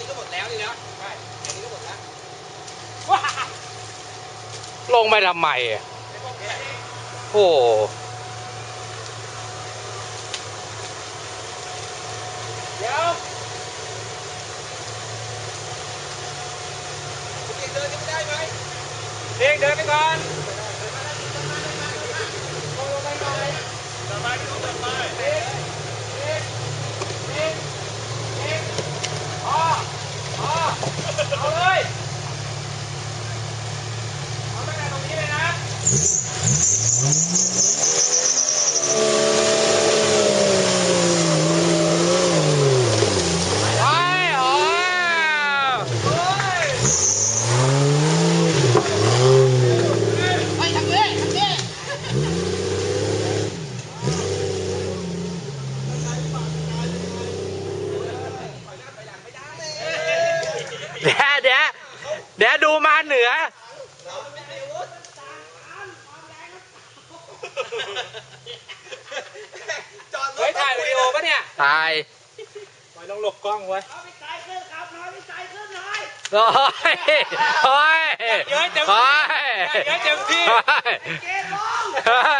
ตรงนี้ก็หมดแล้วนี่นะใช่ตรงนี้ก็หมดแล้วลงไปทำไมอะโอ้โหเดี๋ยวเดินยังไม่ได้ไหมเด็กเดินไปก่อนเอาเลยเอาตั้งแต่ตรงนี้เลยนะ ไปอ๋อ ไปทางนี้ทางนี้ เดี๋ยวเดี๋ยวเดี๋ยว ดูมาเหนือจอดรถเฮ้ยถ่ายวิดีโอปะเนี่ยถ่ายไปลองหลบกล้องไว้เอาไปไกลขึ้นครับน้อยไปไกลขึ้นหน่อยโอ้ยโอ้ยเยอะเต็มที่โอ้ยเยอะเต็มที่โอ้ยเกณฑ์ลงเฮ้ย